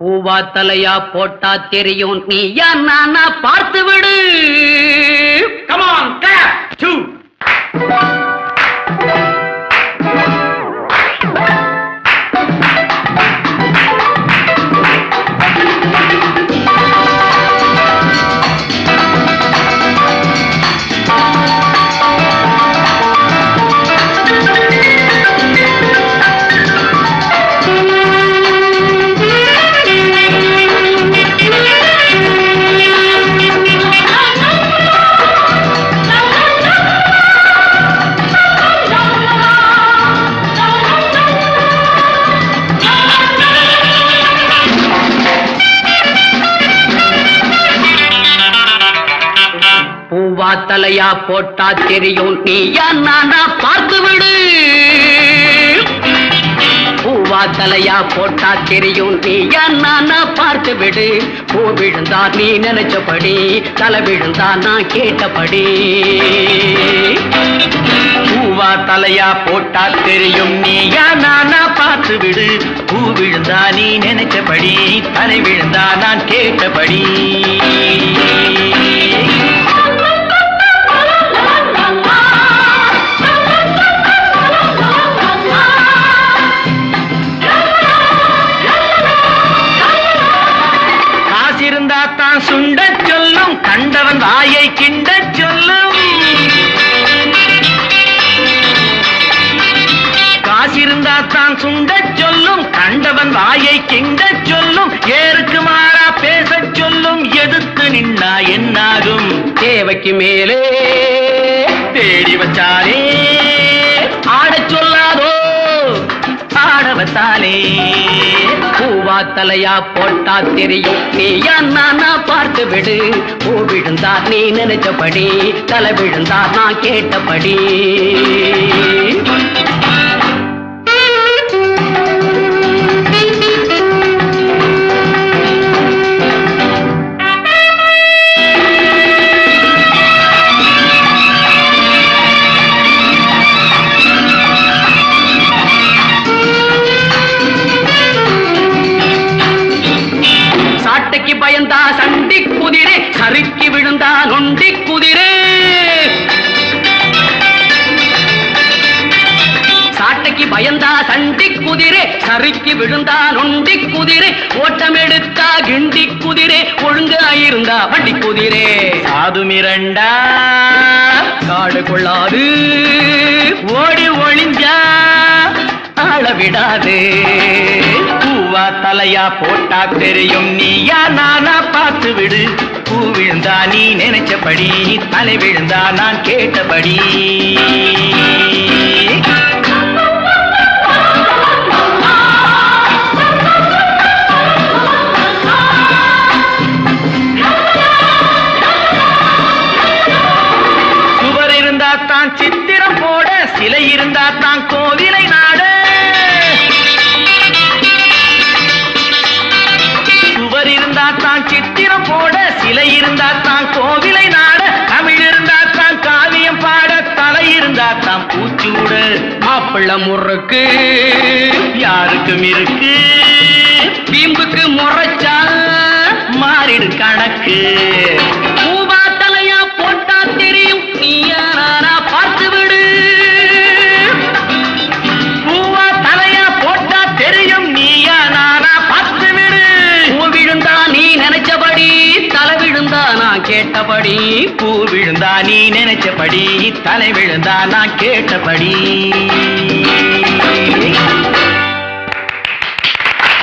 பூவா தலையா போட்டா தெரியும். நீயா நானா பார்த்து விடு. கமான் on, தலையா போட்டா தெரியும். நீயா நானா பார்த்து விடு. பூவா தலையா போட்டா தெரியும். நீயா நானா பார்த்து விடு. பூ விழுந்தா நீ நினைச்சபடி தலை விழுந்தா நான் கேட்டபடி. பூவா தலையா போட்டா தெரியும். நீயா நானா பார்த்து விடு. பூ விழுந்தா நீ நினைச்சபடி தலை விழுந்தா நான் கேட்டபடி. கண்டவன் கிண்ட சொல்லும். காசிருந்தா தான் சுண்ட சொல்லும். கண்டவன் வாயை கிண்ட சொல்லும். ஏருக்கு மாறா பேசச் சொல்லும். எதிர்த்து நின்னா என்னாகும்? தேவைக்கு மேலே தேடி வச்சாலே. ஆடச் சொல்லாதோ? ஆட வச்சாலே தலையா போட்டா தெரியும். நீயா நானா பார்த்து விடு. பூ விழுந்தா நீ நினைச்சபடி தலை விழுந்தா நான் கேட்டபடி. சாட்டைக்கு பயந்தா சண்டி குதிரை சறுக்கி விழுந்தா நொண்டி குதிரை. சாட்டைக்கு பயந்தா சண்டி குதிரை சறுக்கி விழுந்தா நொண்டி குதிரை. ஓட்டம் எடுத்தா கிண்டி குதிரை ஒழுங்கு இருந்தா வண்டி குதிரை. சாது மிரண்டா காடு கொள்ளாது. ஓடி ஒளிஞ்சா ஆள மாலையா போட்டா தெரியும். நீயா நானா பார்த்து விடு. பூ விழுந்தா நீ நினைச்சபடி தலை விழுந்தா நான் கேட்டபடி. சுவர் இருந்தா தான் சித்திரம் போட சிலை இருந்தா தான் கோவில் மாப்பிள்ள முறுக்கு. யாருக்கும் இருக்கு? வீம்புக்கு முறைச்சா மாறிடு கணக்கு. கேட்டபடி பூ விழுந்தா நீ நினைச்சபடி தலை விழுந்தா நான் கேட்டபடி.